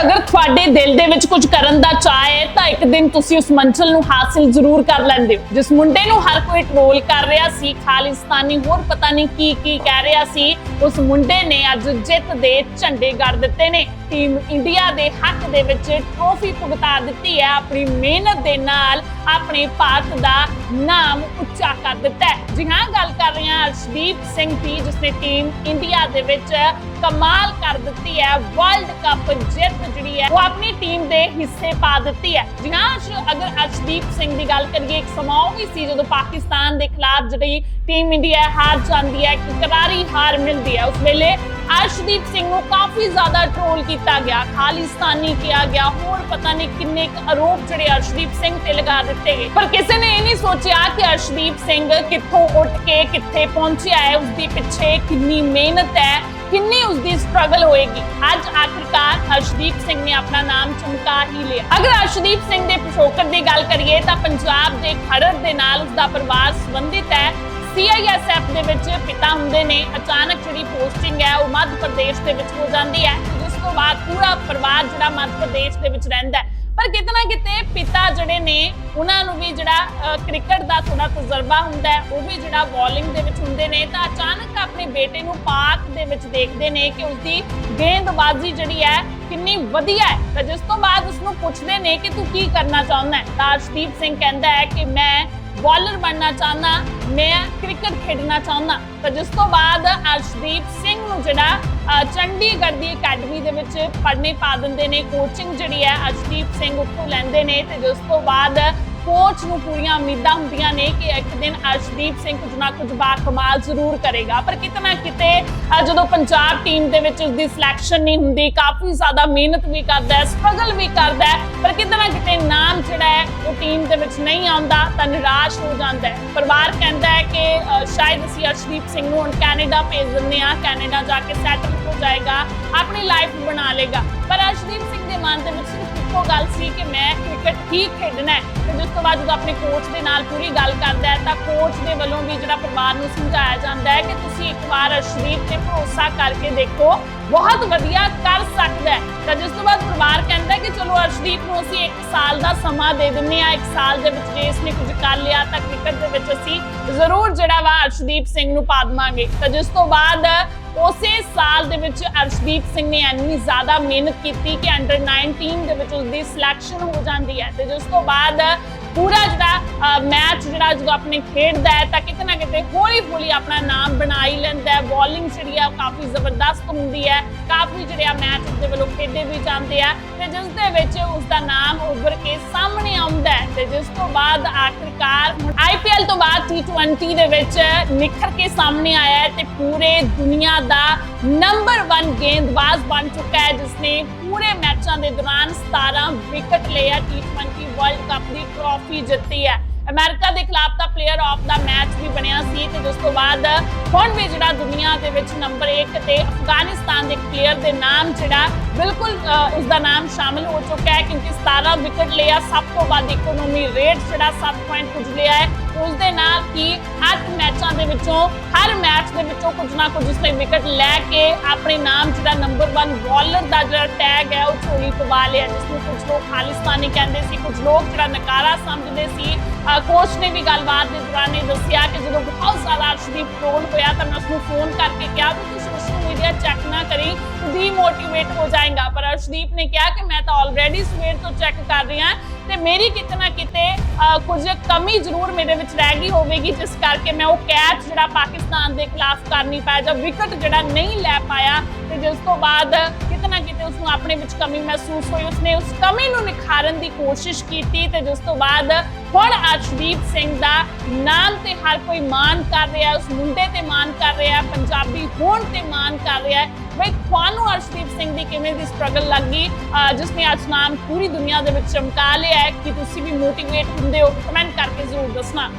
ਅਗਰ ਤੁਹਾਡੇ ਦਿਲ ਦੇ ਵਿੱਚ ਕੁਝ ਕਰਨ ਦਾ ਚਾਹ ਹੈ, ਤਾਂ ਇੱਕ ਦਿਨ ਤੁਸੀਂ ਉਸ ਮੰਜ਼ਿਲ ਨੂੰ ਹਾਸਿਲ ਜ਼ਰੂਰ ਕਰ ਲੈਂਦੇ ਹੋ। ਜਿਸ ਮੁੰਡੇ ਨੂੰ ਹਰ ਕੋਈ ਟਰੋਲ ਕਰ ਰਿਹਾ ਸੀ, ਖਾਲਿਸਤਾਨੀ, ਹੋਰ ਪਤਾ ਨਹੀਂ ਕੀ ਕੀ ਕਹਿ ਰਿਹਾ ਸੀ, ਉਸ ਮੁੰਡੇ ਨੇ ਅੱਜ ਜਿੱਤ ਦੇ ਝੰਡੇ ਗੱਡ ਦਿੱਤੇ ਨੇ। ਟੀਮ ਇੰਡੀਆ ਦੇ ਹੱਕ ਦੇ ਵਿੱਚ ਟਰੋਫੀ ਭੁਗਤਾ ਦਿੱਤੀ ਹੈ। ਆਪਣੀ ਮਿਹਨਤ ਦੇ ਨਾਲ ਆਪਣੇ ਭਾਰਤ ਦਾ ਨਾਮ ਉੱਚਾ ਕਰ ਦਿੱਤਾ ਹੈ। ਜੀ ਹਾਂ, ਗੱਲ ਕਰ ਰਹੇ ਹਾਂ ਅਰਸ਼ਦੀਪ ਸਿੰਘ ਦੀ ਜਿਸ ਟੀਮ ਇੰਡੀਆ ਦੇ ਵਿੱਚ ਕਮਾਲ ਕਰ ਦਿੱਤੀ ਹੈ। ਵਰਲਡ ਕੱਪ ਜਿੱਤ ਜਿਹੜੀ ਹੈ, ਉਹ ਆਪਣੀ ਟੀਮ ਦੇ ਹਿੱਸੇ ਪਾ ਦਿੱਤੀ ਹੈ। ਜੀ ਹਾਂ ਅਗਰ ਅਰਸ਼ਦੀਪ ਸਿੰਘ ਦੀ ਗੱਲ ਕਰੀਏ, ਇੱਕ ਸਮਾਂ ਵੀ ਸੀ ਜਦੋਂ ਪਾਕਿਸਤਾਨ ਦੇ ਖਿਲਾਫ ਜਿਹੜੀ ਟੀਮ ਇੰਡੀਆ ਹਾਰ ਜਾਂਦੀ ਹੈ, ਇੱਕ ਕਰਾਰੀ ਹਾਰ ਮਿਲਦੀ ਹੈ। ਉਸ ਵੇਲੇ ਅਰਸ਼ਦੀਪ ਸਿੰਘ ਨੂੰ ਕਾਫੀ ਜ਼ਿਆਦਾ ਟ੍ਰੋਲ ਕੀਤਾ ਗਿਆ, ਖਾਲਿਸਤਾਨੀ ਕਿਹਾ ਗਿਆ, ਹੋਰ ਪਤਾ ਨਹੀਂ ਕਿੰਨੇ ਆਰੋਪ ਜਿਹੜੇ ਅਰਸ਼ਦੀਪ ਸਿੰਘ ਤੇ ਲਗਾ ਦਿੱਤੇ ਗਏ। ਪਰ ਕਿਸੇ ਨੇ ਇਹ ਨਹੀਂ ਸੋਚਿਆ ਕਿ ਅਰਸ਼ਦੀਪ ਸਿੰਘ ਕਿੱਥੋਂ ਉੱਠ ਕੇ ਕਿੱਥੇ ਪਹੁੰਚਿਆ ਹੈ ਉਸ ਦੇ ਪਿੱਛੇ ਕਿੰਨੀ ਮਿਹਨਤ ਹੈ, ਕਿੰਨੀ ਉਸ ਦੀ ਸਟਰਗਲ ਹੋਏਗੀ। ਅੱਜ ਆਖਿਰਕਾਰ ਅਰਸ਼ਦੀਪ ਸਿੰਘ ਨੇ ਆਪਣਾ ਨਾਮ ਚਮਕਾ ਹੀ ਲਿਆ। ਅਗਰ ਅਰਸ਼ਦੀਪ ਸਿੰਘ ਦੇ ਪਿਛੋਕੜ ਦੀ ਗੱਲ ਕਰੀਏ ਤਾਂ ਪੰਜਾਬ ਦੇ ਖਰੜ ਦੇ ਨਾਲ ਉਸ ਦਾ ਪਰਿਵਾਰ ਸੰਬੰਧਿਤ ਹੈ। ਸੀਆਈਐਸਐਫ ਦੇ ਵਿੱਚ ਪਿਤਾ ਹੁੰਦੇ ਨੇ, ਅਚਾਨਕ ਜਿਹੜੀ ਪੋਸਟਿੰਗ ਹੈ ਉਹ ਮੱਧ ਪ੍ਰਦੇਸ਼ ਦੇ ਵਿੱਚ ਹੋ ਜਾਂਦੀ ਹੈ, ਜਿਸ ਤੋਂ ਬਾਅਦ ਪੂਰਾ ਪਰਿਵਾਰ ਜਿਹੜਾ ਮੱਧ ਪ੍ਰਦੇਸ਼ ਦੇ ਵਿੱਚ ਰਹਿੰਦਾ ਹੈ। ਪਰ ਕਿਤੇ ਨਾ ਕਿਤੇ ਪਿਤਾ ਜਿਹੜੇ ਨੇ, ਉਹਨਾਂ ਨੂੰ ਵੀ ਜਿਹੜਾ ਕ੍ਰਿਕਟ ਦਾ ਥੋੜਾ ਤਜਰਬਾ ਹੁੰਦਾ ਹੈ, ਉਹ ਵੀ ਜਿਹੜਾ ਬੋਲਿੰਗ ਦੇ ਵਿੱਚ ਹੁੰਦੇ ਨੇ, ਤਾਂ ਅਚਾਨਕ ਆਪਣੇ ਬੇਟੇ ਨੂੰ ਪਾਕ ਦੇ ਵਿੱਚ ਦੇਖਦੇ ਨੇ ਕਿ ਉਸਦੀ ਗੇਂਦਬਾਜ਼ੀ ਜਿਹੜੀ ਹੈ ਕਿੰਨੀ ਵਧੀਆ ਹੈ। ਤਾਂ ਜਿਸ ਤੋਂ ਬਾਅਦ ਉਸ ਨੂੰ ਪੁੱਛਦੇ ਨੇ ਕਿ ਤੂੰ ਕੀ ਕਰਨਾ ਚਾਹੁੰਦਾ ਹੈ? ਤਾਂ ਅਰਸ਼ਦੀਪ ਸਿੰਘ ਕਹਿੰਦਾ ਹੈ ਕਿ ਮੈਂ ਬੋਲਰ ਬਣਨਾ ਚਾਹੁੰਦਾ, ਮੈਂ ਕ੍ਰਿਕਟ ਖੇਡਣਾ ਚਾਹੁੰਦਾ। ਤਾਂ ਜਿਸ ਤੋਂ ਬਾਅਦ ਅਰਸ਼ਦੀਪ ਸਿੰਘ ਨੂੰ ਜਿਹੜਾ ਚੰਡੀਗੜ੍ਹ ਦੀ ਅਕੈਡਮੀ ਦੇ ਵਿੱਚ ਪੜ੍ਹਨੇ ਪਾ ਦਿੰਦੇ ਨੇ ਕੋਚਿੰਗ ਜਿਹੜੀ ਹੈ ਅਰਸ਼ਦੀਪ ਸਿੰਘ ਉੱਥੋਂ ਲੈਂਦੇ ਨੇ। ਤੇ ਜਿਸ ਤੋਂ ਬਾਅਦ ਕੋਚ ਨੂੰ ਪੂਰੀਆਂ ਉਮੀਦਾਂ ਹੁੰਦੀਆਂ ਨੇ ਕਿ ਇੱਕ ਦਿਨ ਅਰਸ਼ਦੀਪ ਸਿੰਘ ਕੁਝ ਨਾ ਕੁਝ ਬਾ ਕਮਾਲ ਜ਼ਰੂਰ ਕਰੇਗਾ। ਪਰ ਕਿਤੇ ਕਿਤੇ ਜਦੋਂ ਪੰਜਾਬ ਟੀਮ ਦੇ ਵਿੱਚ ਉਸਦੀ ਸਿਲੈਕਸ਼ਨ ਨਹੀਂ ਹੁੰਦੀ, ਕਾਫੀ ਜ਼ਿਆਦਾ ਮਿਹਨਤ ਵੀ ਕਰਦਾ ਹੈ ਸਟਰਗਲ ਵੀ ਕਰਦਾ ਹੈ। ਪਰ ਕਿਤੇ ਕਿਤੇ ਨਾਮ ਜਿਹੜਾ ਹੈ, ਉਹ ਟੀਮ ਦੇ ਵਿੱਚ ਨਹੀਂ ਆਉਂਦਾ, ਤਾਂ ਨਿਰਾਸ਼ ਹੋ ਜਾਂਦਾ ਹੈ। ਪਰਿਵਾਰ ਕਹਿੰਦਾ ਹੈ ਕਿ ਸ਼ਾਇਦ ਅਸੀਂ ਅਰਸ਼ਦੀਪ ਸਿੰਘ ਨੂੰ ਹੁਣ ਕੈਨੇਡਾ ਭੇਜ ਦਿੰਦੇ ਆ ਕੈਨੇਡਾ ਜਾ ਕੇ ਸੈਟਲ ਹੋ ਜਾਏਗਾ, ਆਪਣੀ ਲਾਈਫ ਬਣਾ ਲੇਗਾ ਪਰ ਅਰਸ਼ਦੀਪ ਸਿੰਘ ਦੇ ਮਨ ਦੇ ਵਿੱਚ ਇੱਕੋ ਗੱਲ ਸੀ ਕਿ ਮੈਂ ਕ੍ਰਿਕਟ ਹੀ ਖੇਡਣਾ ਹੈ ਤੇ ਜਿਸ ਤੋਂ ਬਾਅਦ ਜਦੋਂ ਆਪਣੇ ਕੋਚ ਦੇ ਨਾਲ ਪੂਰੀ ਗੱਲ ਕਰਦਾ ਹੈ ਤਾਂ ਕੋਚ ਦੇ ਵੱਲੋਂ ਵੀ ਜਿਹੜਾ ਪਰਿਵਾਰ ਨੂੰ ਸਮਝਾਇਆ ਜਾਂਦਾ ਹੈ ਕਿ ਤੁਸੀਂ ਇੱਕ ਵਾਰ ਅਰਸ਼ਦੀਪ ਤੇ ਭਰੋਸਾ ਕਰਕੇ ਦੇਖੋ, ਬਹੁਤ ਵਧੀਆ ਕਰ ਸਕਦਾ ਹੈ। ਤਾਂ ਜਿਸ ਤੋਂ ਬਾਅਦ ਪਰਿਵਾਰ ਕਹਿੰਦਾ ਕਿ ਚਲੋ ਅਰਸ਼ਦੀਪ ਨੂੰ ਅਸੀਂ 1 ਸਾਲ ਦਾ ਸਮਾਂ ਦੇ ਦਿੰਨੇ ਆ 1 ਸਾਲ ਦੇ ਵਿੱਚ ਜੇ ਇਸਨੇ ਕੁਝ ਕਰ ਲਿਆ ਤਾਂ ਕ੍ਰਿਕਟ ਦੇ ਵਿੱਚ ਅਸੀਂ ਜ਼ਰੂਰ ਜਿਹੜਾ ਵਾ ਅਰਸ਼ਦੀਪ ਸਿੰਘ ਨੂੰ ਪਾ ਦੇਵਾਂਗੇ। ਤਾਂ ਜਿਸ ਤੋਂ ਬਾਅਦ ਉਸੇ ਸਾਲ ਦੇ ਵਿੱਚ ਅਰਸ਼ਦੀਪ ਸਿੰਘ ਨੇ ਇੰਨੀ ਜ਼ਿਆਦਾ ਮਿਹਨਤ ਕੀਤੀ ਕਿ ਅੰਡਰ 19 ਦੇ ਵਿੱਚ ਉਸਦੀ ਸਿਲੈਕਸ਼ਨ ਹੋ ਜਾਂਦੀ ਹੈ ਤੇ ਜਿਸ ਤੋਂ ਬਾਅਦ ਪੂਰਾ ਜਿਹੜਾ ਮੈਚ ਜਿਹੜਾ ਜਦੋਂ ਆਪਣੇ ਖੇਡਦਾ ਹੈ ਤਾਂ ਕਿਤੇ ਨਾ ਕਿਤੇ ਹੌਲੀ ਹੌਲੀ ਆਪਣਾ ਨਾਮ ਬਣਾਈ ਲੈਂਦਾ ਹੈ। ਬੋਲਿੰਗ ਜਿਹੜੀ ਆ ਉਹ ਕਾਫੀ ਜ਼ਬਰਦਸਤ ਹੁੰਦੀ ਹੈ। ਕਾਫੀ ਜਿਹੜੇ ਆ ਮੈਚ ਉਸਦੇ ਵੱਲੋਂ ਖੇਡੇ ਵੀ ਜਾਂਦੇ ਆ ਤੇ ਜਿਸ ਦੇ ਵਿੱਚ ਉਸ ਦਾ ਨਾਮ ਉੱਭਰ ਕੇ ਸਾਹਮਣੇ ਤੇ ਜਿਸ ਤੋਂ ਬਾਅਦ ਆਖਿਰਕਾਰ ਆਈਪੀਐਲ ਤੋਂ ਬਾਅਦ T20 ਦੇ ਵਿੱਚ ਨਿਖਰ ਕੇ ਸਾਹਮਣੇ ਆਇਆ ਤੇ ਪੂਰੇ ਦੁਨੀਆ ਦਾ ਨੰਬਰ 1 ਗੇਂਦਬਾਜ਼ ਬਣ ਚੁੱਕਾ ਹੈ, ਜਿਸ ਨੇ ਪੂਰੇ ਮੈਚਾਂ ਦੇ ਦੌਰਾਨ 17 ਵਿਕਟ ਲਏ ਆ। T20 ਵਰਲਡ ਕੱਪ ਦੀ ਟਰੋਫੀ ਜਿੱਤੀ ਹੈ। ਅਮਰੀਕਾ ਦੇ ਖਿਲਾਫ ਤਾਂ ਪਲੇਅਰ ਆਫ ਦਾ ਮੈਚ ਵੀ ਬਣਿਆ ਸੀ ਤੇ ਜਿਸ ਤੋਂ ਬਾਅਦ ਹੁਣ ਵੀ ਜਿਹੜਾ ਦੁਨੀਆ ਦੇ ਵਿੱਚ ਨੰਬਰ 1 ਤੇ ਅਫਗਾਨਿਸਤਾਨ ਦੇ ਪਲੇਅਰ ਦੇ ਨਾਮ ਜਿਹੜਾ ਬਿਲਕੁਲ ਅ, ਦਾ ਨਾਮ ਸ਼ਾਮਿਲ ਹੋ ਚੁੱਕਾ ਹੈ ਕਿਉਂਕਿ 17 ਵਿਕਟ ਲਿਆ ਸਭ ਤੋਂ ਵੱਧ ਇਕਨੋਮੀ ਰੇਟ ਜਿਹੜਾ 7 ਪੁਆਇੰਟ ਕੁਝ ਲਿਆ ਹੈ। ਉਸ ਦੇ ਨਾਲ ਕੀ ਹਰ ਮੈਚਾਂ ਦੇ ਵਿੱਚੋਂ ਹਰ ਮੈਚ ਦੇ ਵਿੱਚੋਂ ਕੁਝ ਨਾ ਕੁਝ ਉਸਨੇ ਵਿਕਟ ਲੈ ਕੇ ਆਪਣੇ ਨਾਮ ਜਿਹੜਾ ਨੰਬਰ 1 ਬੋਲਰ ਦਾ ਜਿਹੜਾ ਟੈਗ ਹੈ ਉਹ ਝੋਲੀ ਪਵਾ ਲਿਆ ਜਿਸ ਨੂੰ ਕੁਝ ਲੋਕ ਖਾਲਿਸਤਾਨੀ ਕਹਿੰਦੇ ਸੀ ਕੁਝ ਲੋਕ ਜਿਹੜਾ ਨਕਾਰਾ ਸਮਝਦੇ ਸੀ। ਕੋਚ ਨੇ ਵੀ ਗੱਲਬਾਤ ਦੇ ਦੌਰਾਨ ਇਹ ਦੱਸਿਆ ਕਿ ਜਦੋਂ ਬਹੁਤ ਜ਼ਿਆਦਾ ਅਰਸ਼ਦੀਪ ਟ੍ਰੋਲ ਹੋਇਆ ਤਾਂ ਮੈਂ ਉਸਨੂੰ ਫੋਨ ਕਰਕੇ ਕਿਹਾ ਵੀ ਤੂੰ ਸੋਸ਼ਲ ਮੀਡੀਆ ਚੈੱਕ ਨਾ ਕਰੀ ਡੀਮੋਟੀਵੇਟ ਹੋ ਜਾਏਗਾ। ਪਰ ਅਰਸ਼ਦੀਪ ਨੇ ਕਿਹਾ ਕਿ ਮੈਂ ਤਾਂ ਆਲਰੇਡੀ ਸਵੇਰ ਤੋਂ ਚੈੱਕ ਕਰ ਰਹੀ ਹਾਂ ਤੇ ਮੇਰੀ ਕਿਤੇ ਨਾ ਕਿਤੇ ਅ, ਕੁਝ ਕਮੀ ਜ਼ਰੂਰ ਮੇਰੇ ਵਿੱਚ ਰਹਿ ਗਈ ਹੋਵੇਗੀ ਜਿਸ ਕਰਕੇ ਮੈਂ ਉਹ ਕੈਚ ਜਿਹੜਾ ਪਾਕਿਸਤਾਨ ਦੇ ਖਿਲਾਫ ਕਰ ਨਹੀਂ ਪਾਇਆ ਜਾਂ ਵਿਕਟ ਜਿਹੜਾ ਨਹੀਂ ਲੈ ਪਾਇਆ ਤੇ ਜਿਸ ਤੋਂ ਬਾਅਦ ਕਿਤੇ ਨਾ ਕਿਤੇ ਉਸ ਨੂੰ ਆਪਣੇ ਵਿੱਚ ਕਮੀ ਮਹਿਸੂਸ ਹੋਈ। ਉਸਨੇ ਉਸ ਕਮੀ ਨੂੰ ਨਿਖਾਰਨ ਦੀ ਕੋਸ਼ਿਸ਼ ਕੀਤੀ ਤੇ ਜਿਸ ਤੋਂ ਬਾਅਦ ਹੁਣ ਅਰਸ਼ਦੀਪ ਸਿੰਘ ਦਾ ਨਾਮ ਤੇ ਹਰ ਕੋਈ ਮਾਣ ਕਰ ਰਿਹਾ ਉਸ ਮੁੰਡੇ ਤੇ ਮਾਣ ਕਰ ਰਿਹਾ ਪੰਜਾਬੀ ਹੋਣ ਤੇ ਮਾਣ ਕਰ ਰਿਹਾ ਹੈ। ਬਈ, ਤੁਹਾਨੂੰ ਅਰਸ਼ਦੀਪ ਸਿੰਘ ਦੀ ਕਿਵੇਂ ਦੀ ਸਟਰਗਲ ਲੱਗੀ? ਅਹ, ਜਿਸ ਨੇ ਅੱਜ ਨਾਮ ਪੂਰੀ ਦੁਨੀਆ ਦੇ ਵਿੱਚ ਚਮਕਾ ਲਿਆ ਹੈ, ਕਿ ਤੁਸੀਂ ਵੀ ਮੋਟੀਵੇਟ ਹੁੰਦੇ ਹੋ? ਕਮੈਂਟ ਕਰਕੇ ਜ਼ਰੂਰ ਦੱਸਣਾ।